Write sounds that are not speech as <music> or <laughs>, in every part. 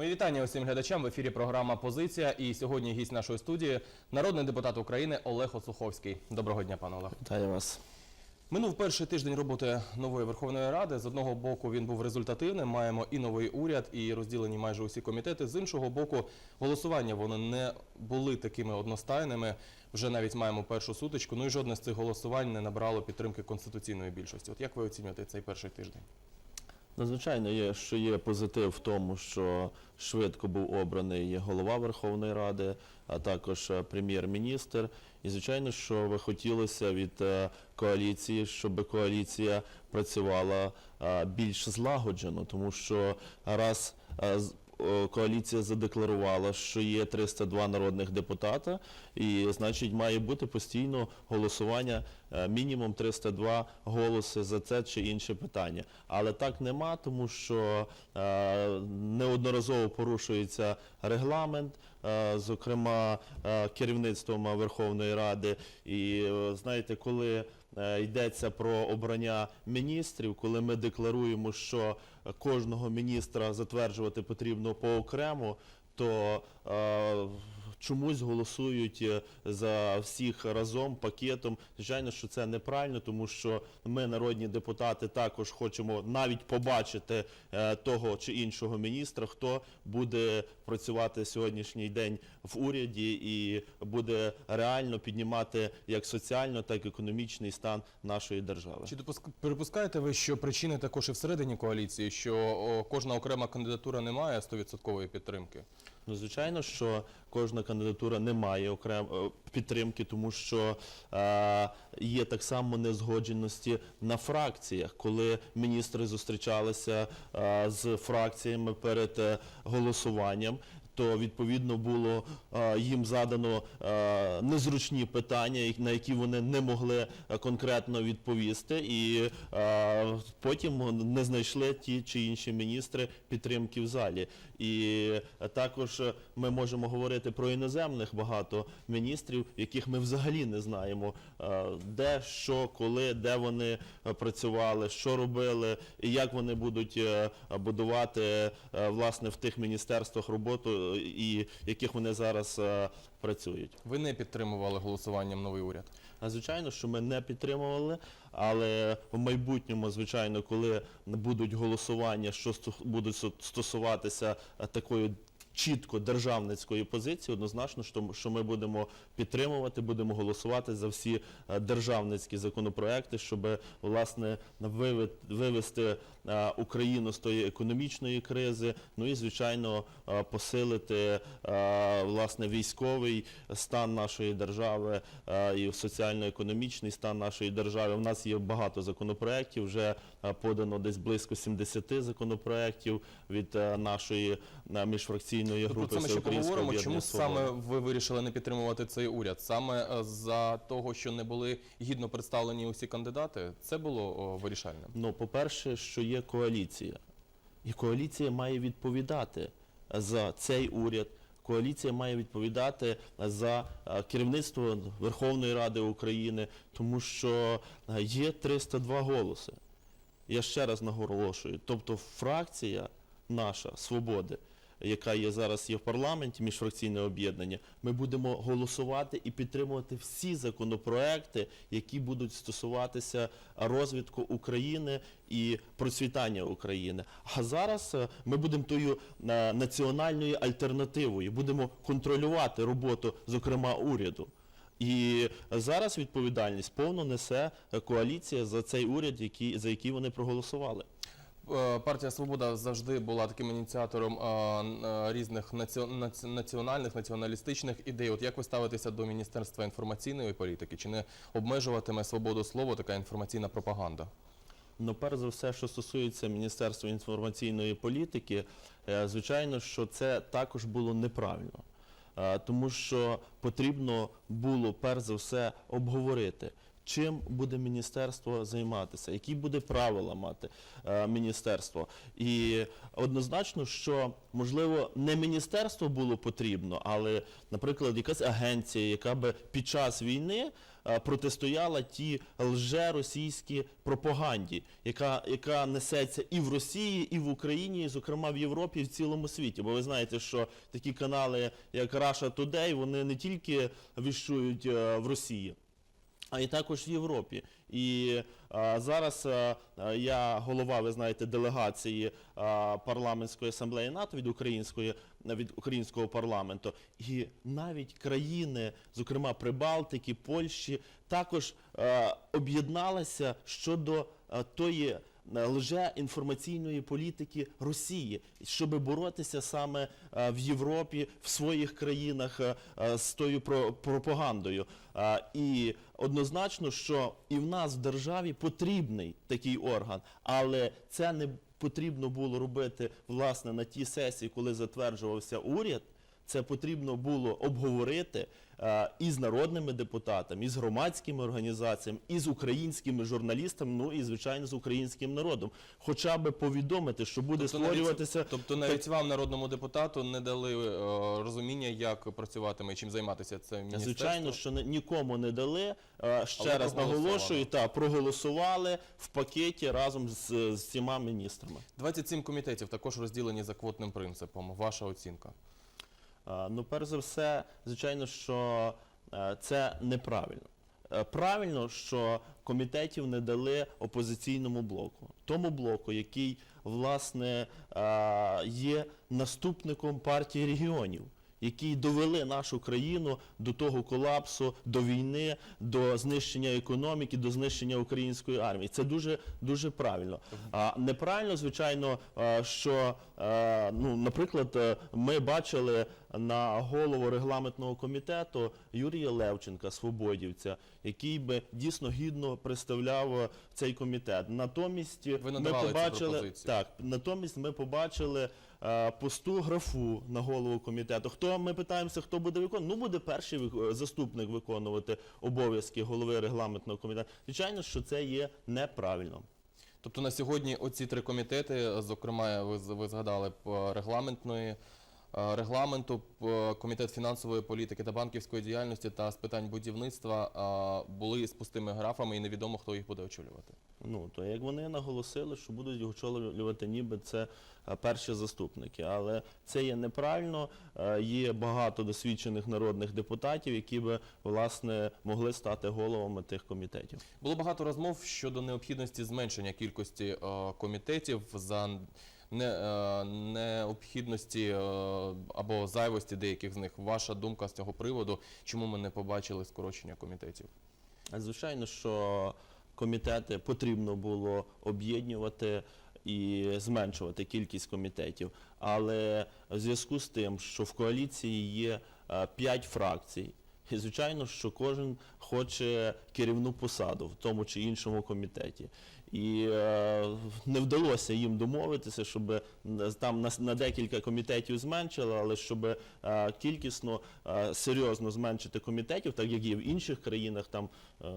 Мої вітання усім глядачам в ефірі програма Позиція. І сьогодні гість нашої студії народний депутат України Олег Осуховський. Доброго дня, пане Олег. Вітаю вас. Минув перший тиждень роботи нової Верховної Ради. З одного боку він був результативним. Маємо і новий уряд, і розділені майже усі комітети. З іншого боку, голосування вони не були такими одностайними. Вже навіть маємо першу сутичку. Ну і жодне з цих голосувань не набрало підтримки конституційної більшості. От як ви оцінюєте цей перший тиждень? Надзвичайно є, що є позитив в тому, що швидко був обраний голова Верховної Ради, а також е, прем'єр-міністр. І звичайно, що би хотілося від е, коаліції, щоб коаліція працювала е, більш злагоджено, тому що раз коаліція задекларувала, що є 302 народних депутата, і значить має бути постійно голосування мінімум 302 голоси за це чи інше питання. Але так нема, тому що е, неодноразово порушується регламент, е, зокрема е, керівництвом Верховної Ради. І е, знаєте, коли е, йдеться про обрання міністрів, коли ми декларуємо, що кожного міністра затверджувати потрібно поокремо, то е, чомусь голосують е, за всіх разом пакетом. Звичайно, що це неправильно, тому що ми, народні депутати, також хочемо навіть побачити е, того чи іншого міністра, хто буде працювати сьогоднішній день в уряді і буде реально піднімати як соціально, так і економічний стан нашої держави. Чи припускаєте ви, що причини також і всередині коаліції, що кожна окрема кандидатура не має 100% підтримки? Ну, звичайно, що кожна кандидатура не має окрем е, підтримки, тому що е, є так само незгодженості на фракціях, коли міністри зустрічалися е, з фракціями перед голосуванням. То відповідно було їм задано незручні питання, на які вони не могли конкретно відповісти, і потім не знайшли ті чи інші міністри підтримки в залі. І також ми можемо говорити про іноземних багато міністрів, яких ми взагалі не знаємо, е, де, що, коли, де вони працювали, що робили, і як вони будуть е, будувати е, власне в тих міністерствах роботу, і яких вони зараз працюють. Ви не підтримували голосуванням новий уряд. А звичайно, що ми не підтримували, але в майбутньому, звичайно, коли будуть голосування, що будуть стосуватися е, такої чітко державницької позиції, однозначно, що ми будемо підтримувати, будемо голосувати за всі е, державницькі законопроекти, щоб власне вивести Україну з тої економічної кризи, ну і звичайно е, посилити е, власне військовий стан нашої держави е, і соціально-економічний стан нашої держави. У нас є багато законопроєктів, вже е, подано десь близько 70 законопроєктів від е, нашої е, міжфракційної групи це ми ще поговоримо. Чому саме ви вирішили не підтримувати цей уряд? Саме е, за того, що не були гідно представлені усі кандидати? Це було вирішальним. Ну, по-перше, що є коаліція. І коаліція має відповідати за цей уряд. Коаліція має відповідати за е, керівництво Верховної Ради України, тому що е, є 302 голоси. Я ще раз наголошую. Тобто фракція наша свободи, яка є зараз є в парламенті, міжфракційне об'єднання, ми будемо голосувати і підтримувати всі законопроекти, які будуть стосуватися розвитку України і процвітання України. А зараз е, ми будемо тою е, національною альтернативою, будемо контролювати роботу, зокрема уряду. І зараз відповідальність повно несе е, коаліція за цей уряд, який, за який вони проголосували. Е, Партія Свобода завжди була таким ініціатором е, е, різних націо- наці- національних, націоналістичних ідей. От як ви ставитеся до Міністерства інформаційної політики? Чи не обмежуватиме свободу слова така інформаційна пропаганда? Ну, перш за все, що стосується Міністерства інформаційної політики, звичайно, що це також було неправильно. Тому що потрібно було перш за все обговорити, чим буде міністерство займатися, які буде правила мати е, міністерство. І однозначно, що можливо не міністерство було потрібно, але, наприклад, якась агенція, яка би під час війни е, протистояла ті лже-російській пропаганді, яка, яка несеться і в Росії, і в Україні, і, зокрема в Європі, і в цілому світі. Бо ви знаєте, що такі канали, як Russia Today, вони не тільки віщують е, в Росії, а й також в Європі. І а, зараз а, я голова, ви знаєте, делегації а, парламентської асамблеї НАТО від української від українського парламенту. І навіть країни, зокрема Прибалтики, Польщі, також об'єдналися щодо а, тої лже інформаційної політики Росії, щоб боротися саме в Європі, в своїх країнах з тою про- пропагандою. І однозначно, що і в нас в державі потрібний такий орган, але це не потрібно було робити власне на тій сесії, коли затверджувався уряд. Це потрібно було обговорити е, і з народними депутатами, і з громадськими організаціями, і з українськими журналістами, ну і звичайно з українським народом. Хоча би повідомити, що буде Тобто навіть- створюватися Тобто навіть вам, народному депутату, не дали е, розуміння, як працюватиме і чим займатися це міністерство? Звичайно, що не- нікому не дали. Е, Ще Але раз наголошую, та проголосували в пакеті разом з, з всіма міністрами. 27 комітетів також розділені за квотним принципом. Ваша оцінка? А, Ну, перш за все, звичайно, що е, це неправильно. Е, Правильно, що комітетів не дали опозиційному блоку, тому блоку, який власне е, є наступником партії регіонів, які довели нашу країну до того колапсу, до війни, до знищення економіки, до знищення української армії. Це дуже дуже правильно. А неправильно, звичайно, е, що, е, ну, наприклад, е, ми бачили на голову регламентного комітету Юрія Левченка, свободівця, який би дійсно гідно представляв цей комітет. Натомість ми побачили так, натомість ми побачили е, пусту графу на голову комітету. Хто ми питаємося, хто буде виконувати? Ну буде перший заступник виконувати обов'язки голови регламентного комітету. Звичайно, що це є неправильно. Тобто на сьогодні оці три комітети, зокрема, ви, ви згадали по регламентної. Е, Регламенту, комітет фінансової політики та банківської діяльності та з питань будівництва е, були з пустими графами і невідомо, хто їх буде очолювати. Ну то як вони наголосили, що будуть очолювати ніби це е, перші заступники, але це є неправильно. Є багато досвідчених народних депутатів, які би власне могли стати головами тих комітетів. Було багато розмов щодо необхідності зменшення кількості комітетів за необхідності е, або зайвості деяких з них. Ваша думка з цього приводу, чому ми не побачили скорочення комітетів? Звичайно, що комітети потрібно було об'єднувати і зменшувати кількість комітетів. Але в зв'язку з тим, що в коаліції є е, п'ять фракцій, і звичайно, що кожен хоче керівну посаду в тому чи іншому комітеті. І е, не вдалося їм домовитися, щоб е, там на, декілька комітетів зменшили, але щоб е, кількісно серйозно зменшити комітетів, так як є в інших країнах, там,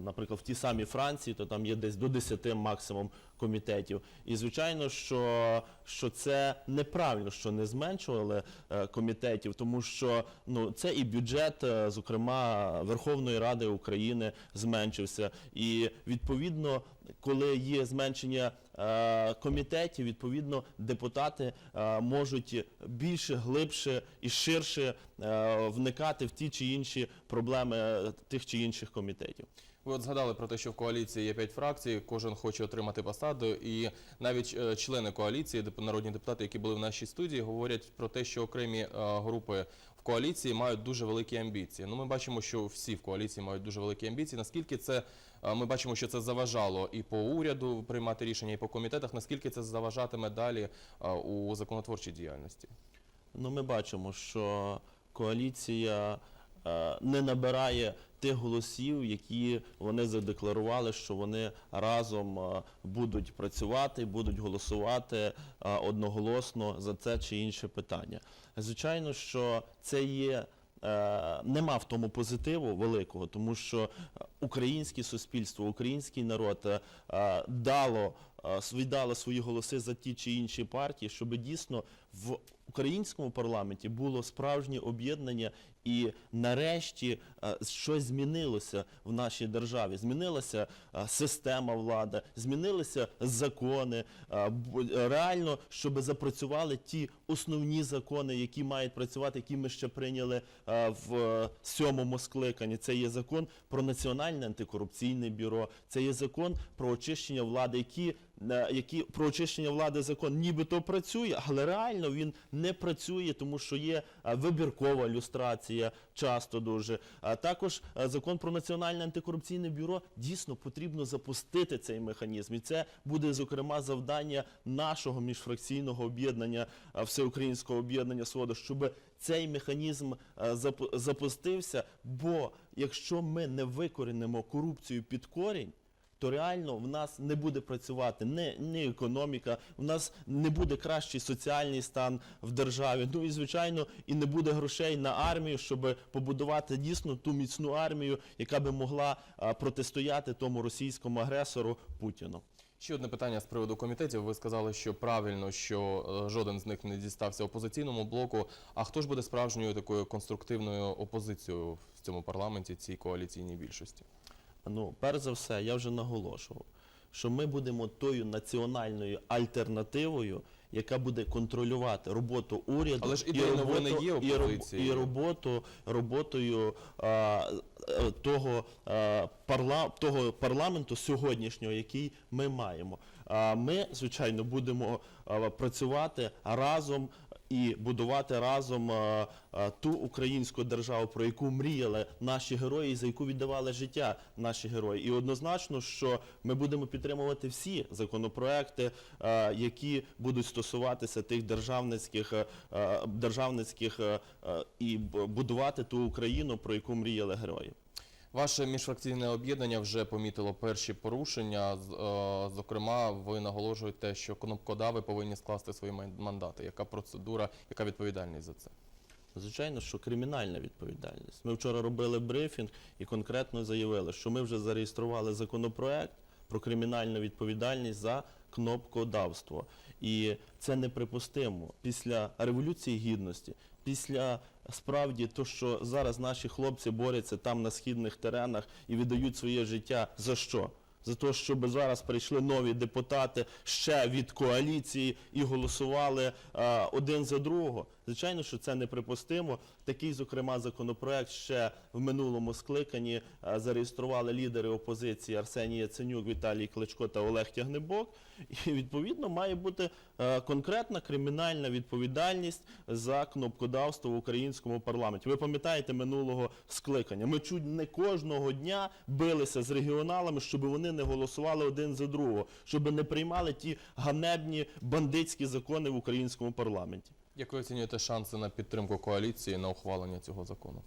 наприклад, в тій самій Франції, то там є десь до 10 максимум комітетів. І звичайно, що, що це неправильно, що не зменшували е, комітетів, тому що ну, це і бюджет, е, зокрема Верховної Ради України, зменшився. І відповідно, коли є зменшення е, комітетів, відповідно, депутати можуть більше, глибше і ширше вникати в ті чи інші проблеми тих чи інших комітетів. Ви от згадали про те, що в коаліції є п'ять фракцій, кожен хоче отримати посаду, і навіть е, члени коаліції, народні депутати, які були в нашій студії, говорять про те, що окремі е, групи в коаліції мають дуже великі амбіції. Ну, ми бачимо, що всі в коаліції мають дуже великі амбіції. Наскільки це е, ми бачимо, що це заважало і по уряду приймати рішення, і по комітетах. Наскільки це заважатиме далі у законотворчій діяльності? Ну, ми бачимо, що коаліція не набирає тих голосів, які вони задекларували, що вони разом будуть працювати, будуть голосувати одноголосно за це чи інше питання. Звичайно, що це є е, нема в тому позитиву великого, тому що е, українське суспільство, український народ е, дало, е, свої голоси за ті чи інші партії, щоб дійсно в українському парламенті було справжнє об'єднання і нарешті щось змінилося в нашій державі. Змінилася система влади, змінилися закони. Реально, щоб запрацювали ті основні закони, які мають працювати, які ми ще прийняли в сьомому скликанні. Це є закон про національне антикорупційне бюро, це є закон про очищення влади, які які про очищення влади закон нібито працює, але реально він не працює, тому що є вибіркова люстрація, часто дуже. А також закон про національне антикорупційне бюро дійсно потрібно запустити цей механізм. І це буде зокрема завдання нашого міжфракційного об'єднання всеукраїнського об'єднання СВОДО, щоб цей механізм запустився. Бо якщо ми не викорінимо корупцію під корінь то реально в нас не буде працювати не, не економіка, в нас не буде кращий соціальний стан в державі. Ну і звичайно, і не буде грошей на армію, щоб побудувати дійсно ту міцну армію, яка би могла протистояти тому російському агресору Путіну. Ще одне питання з приводу комітетів. Ви сказали, що правильно, що е, жоден з них не дістався опозиційному блоку. А хто ж буде справжньою такою конструктивною опозицією в цьому парламенті, цій коаліційній більшості? Ну, перш за все, я вже наголошував, що ми будемо тою національною альтернативою, яка буде контролювати роботу уряду Але ж і ідейно роботу- є і роб- і роботу роботою а, е, того, а, парла, того парламенту сьогоднішнього, який ми маємо. А ми, звичайно, будемо а, працювати разом і будувати разом а, а, ту українську державу, про яку мріяли наші герої, за яку віддавали життя наші герої. І однозначно, що ми будемо підтримувати всі законопроекти, а, які будуть стосуватися тих державницьких, державницьких і будувати ту Україну, про яку мріяли герої. Ваше міжфракційне об'єднання вже помітило перші порушення. Е, Зокрема, ви наголошуєте, що кнопкодави повинні скласти свої мандати. Яка процедура, яка відповідальність за це? Звичайно, що кримінальна відповідальність. Ми вчора робили брифінг і конкретно заявили, що ми вже зареєстрували законопроект про кримінальну відповідальність за кнопкодавство. І це неприпустимо. Після Революції Гідності, після справді то, що зараз наші хлопці борються там на східних теренах і віддають своє життя за що? За те, щоб зараз прийшли нові депутати ще від коаліції і голосували а, один за другого. Звичайно, що це неприпустимо. Такий, зокрема, законопроект ще в минулому скликанні зареєстрували лідери опозиції Арсеній Яценюк, Віталій Кличко та Олег Тягнебок. І відповідно має бути е, конкретна кримінальна відповідальність за кнопкодавство в українському парламенті. Ви пам'ятаєте минулого скликання? Ми чуть не кожного дня билися з регіоналами, щоб вони не голосували один за другого, щоб не приймали ті ганебні бандитські закони в українському парламенті. Як ви оцінюєте шанси на підтримку коаліції на ухвалення цього закону?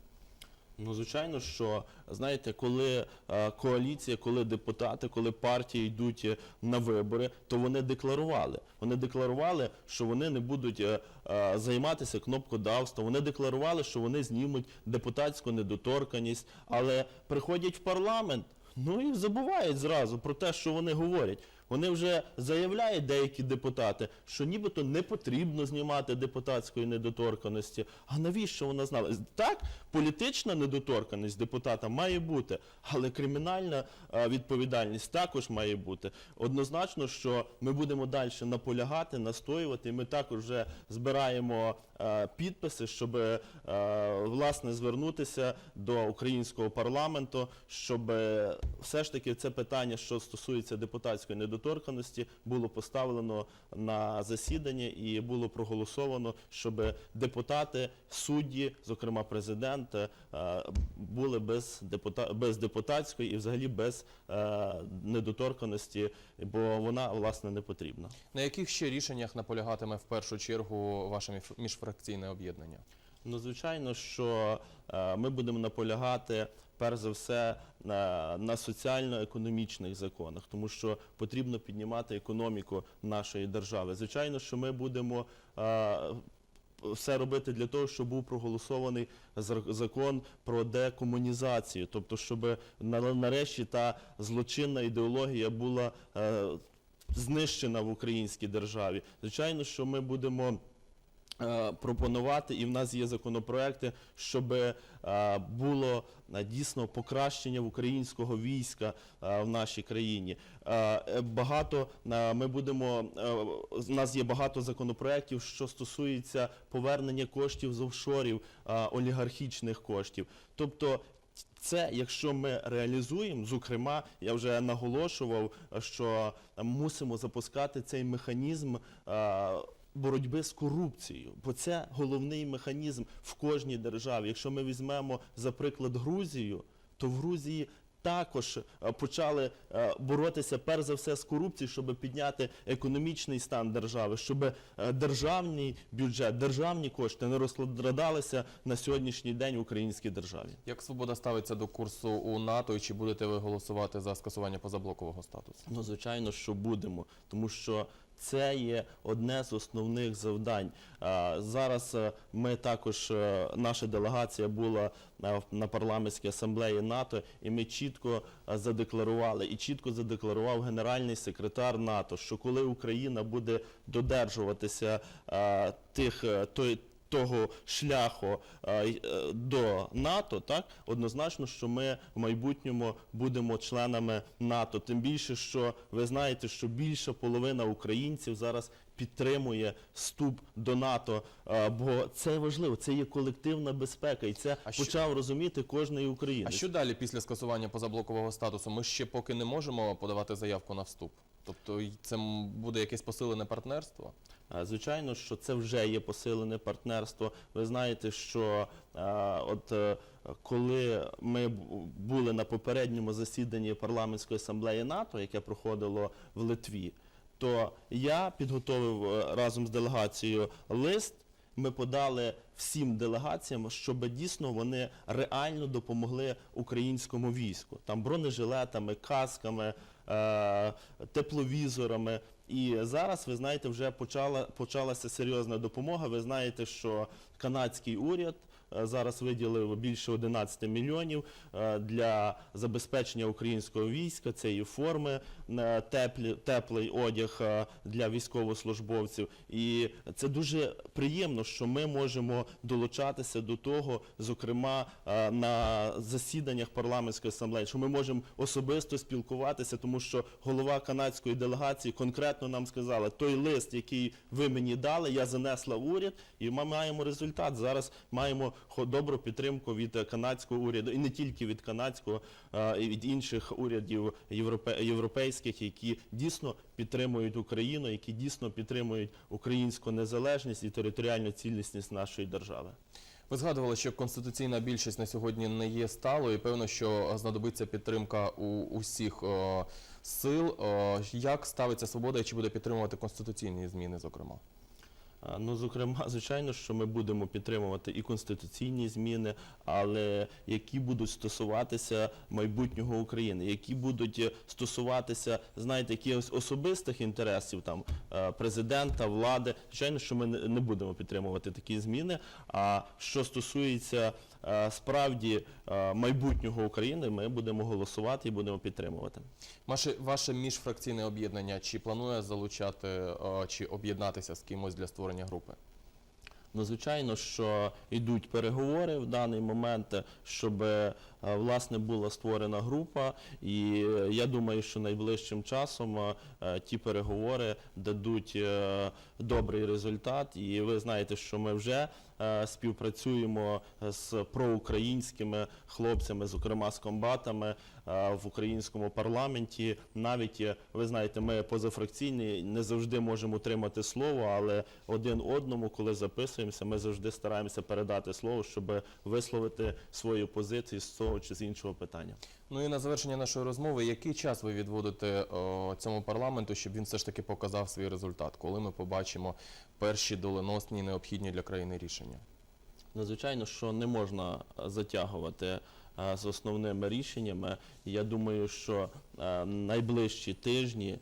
Ну, звичайно, що знаєте, коли е, коаліція, коли депутати, коли партії йдуть е, на вибори, то вони декларували. Вони декларували, що вони не будуть е, е, займатися кнопкодавством. Вони декларували, що вони знімуть депутатську недоторканність, але приходять в парламент. Ну і забувають зразу про те, що вони говорять. Вони вже заявляють деякі депутати, що нібито не потрібно знімати депутатської недоторканості. А навіщо вона знала? Так, політична недоторканість депутата має бути, але кримінальна е, відповідальність також має бути. Однозначно, що ми будемо далі наполягати, настоювати. Ми також вже збираємо е, підписи, щоб е, власне звернутися до українського парламенту, щоб все ж таки це питання, що стосується депутатської недоторканості, було поставлено на засідання і було проголосовано, щоб депутати, судді, зокрема президент, е, були без депута без депутатської і взагалі без е, недоторканості, бо вона власне не потрібна. На яких ще рішеннях наполягатиме в першу чергу ваше між- міжфракційне об'єднання? Ну, звичайно, що е, ми будемо наполягати перш за все на, на соціально-економічних законах, тому що потрібно піднімати економіку нашої держави. Звичайно, що ми будемо все робити для того, щоб був проголосований закон про декомунізацію, тобто, щоб нарешті та злочинна ідеологія була е, знищена в українській державі. Звичайно, що ми будемо пропонувати, і в нас є законопроекти, щоб е, було е, дійсно покращення українського війська е, в нашій країні. Е, е, Багато е, ми будемо е, у нас є багато законопроєктів, що стосується повернення коштів з офшорів, е, олігархічних коштів. Тобто це, якщо ми реалізуємо, зокрема, я вже наголошував, що мусимо запускати цей механізм е, боротьби з корупцією, бо це головний механізм в кожній державі. Якщо ми візьмемо за приклад Грузію, то в Грузії також е, почали е, боротися перш за все з корупцією, щоб підняти економічний стан держави, щоб е, державний бюджет, державні кошти не розкладалися на сьогоднішній день в українській державі. Як свобода ставиться до курсу у НАТО, і чи будете ви голосувати за скасування позаблокового статусу? Ну, звичайно, що будемо, тому що це є одне з основних завдань. Зараз е, ми також, е, наша делегація була е, на парламентській асамблеї НАТО, і ми чітко задекларували, і чітко задекларував генеральний секретар НАТО, що коли Україна буде додержуватися тих той. Того шляху е, е, до НАТО, так однозначно, що ми в майбутньому будемо членами НАТО. Тим більше, що ви знаєте, що більша половина українців зараз підтримує вступ до НАТО, е, бо це важливо, це є колективна безпека, і це А що- почав розуміти кожний А що далі після скасування позаблокового статусу? Ми ще поки не можемо подавати заявку на вступ. Тобто це буде якесь посилене партнерство? А, Звичайно, що це вже є посилене партнерство. Ви знаєте, що от е, коли ми були на попередньому засіданні парламентської асамблеї НАТО, яке проходило в Литві, то я підготовив е, разом з делегацією лист. Ми подали всім делегаціям, щоб дійсно вони реально допомогли українському війську. Там бронежилетами, касками, е, тепловізорами. І зараз, ви знаєте, вже почала, почалася серйозна допомога. Ви знаєте, що канадський уряд зараз виділив більше 11 мільйонів е, для забезпечення українського війська. Це і форми, е, теплі, теплий одяг е, для військовослужбовців. І це дуже приємно, що ми можемо долучатися до того, зокрема е, на засіданнях парламентської асамблеї, що ми можемо особисто спілкуватися, тому що голова канадської делегації конкретно нам сказала, той лист, який ви мені дали, я занесла в уряд, і ми маємо результат. Зараз маємо добру підтримку від е, канадського уряду, і не тільки від канадського, і від інших урядів європейських, які дійсно підтримують Україну, які дійсно підтримують українську незалежність і територіальну цілісність нашої держави. Ви згадували, що конституційна більшість на сьогодні не є сталою. і Певно, що знадобиться підтримка у усіх о, сил. О, як ставиться свобода і чи буде підтримувати конституційні зміни, зокрема? Ну, зокрема, <laughs> звичайно, що ми будемо підтримувати і конституційні зміни, але які будуть стосуватися майбутнього України, які будуть стосуватися, знаєте, якихось особистих інтересів там е, президента, влади. Звичайно, що ми не будемо підтримувати такі зміни. А що стосується справді е, майбутнього України, ми будемо голосувати і будемо підтримувати. Ваше, ваше міжфракційне об'єднання чи планує залучати чи об'єднатися з кимось для створення групи? Ну, звичайно, що йдуть переговори в даний момент, щоб е, власне була створена група, і е, я думаю, що найближчим часом е, ті переговори дадуть е, добрий результат. І ви знаєте, що ми вже е, співпрацюємо з проукраїнськими хлопцями, зокрема з комбатами е, в українському парламенті. Навіть е, ви знаєте, ми позафракційні не завжди можемо утримати слово, але один одному, коли записуємося, ми завжди стараємося передати слово, щоб висловити свою позицію з того чи з іншого питання. Ну і на завершення нашої розмови, який час ви відводите о, цьому парламенту, щоб він все ж таки показав свій результат, коли ми побачимо перші доленосні необхідні для країни рішення? Ну, звичайно, що не можна е, затягувати е, з основними рішеннями. Я думаю, що е, найближчі тижні е,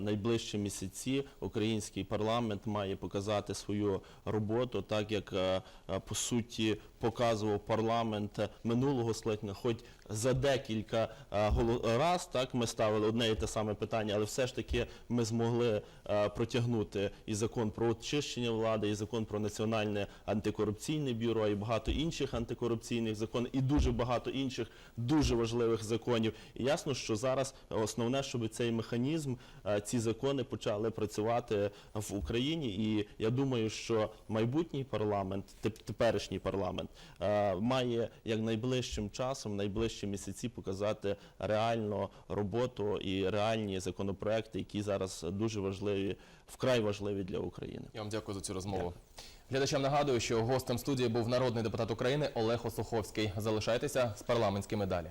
найближчі місяці український парламент має показати свою роботу, так як е, е, по суті показував парламент е, минулого скликання, хоч за декілька е, раз так ми ставили одне і те саме питання, але все ж таки ми змогли е, протягнути і закон про очищення влади, і закон про національне антикорупційне бюро, і багато інших антикорупційних законів, і дуже багато інших дуже важливих законів. І ясно, що зараз основне, щоб цей механізм, е, ці закони почали працювати в Україні. І я думаю, що майбутній парламент, теп- теперішній парламент, е, має як найближчим часом, найближчі місяці показати реальну роботу і реальні законопроекти, які зараз дуже важливі, вкрай важливі для України. Я вам дякую за цю розмову. Глядачам нагадую, що гостем студії був народний депутат України Олег Осуховський. Залишайтеся з парламентськими далі.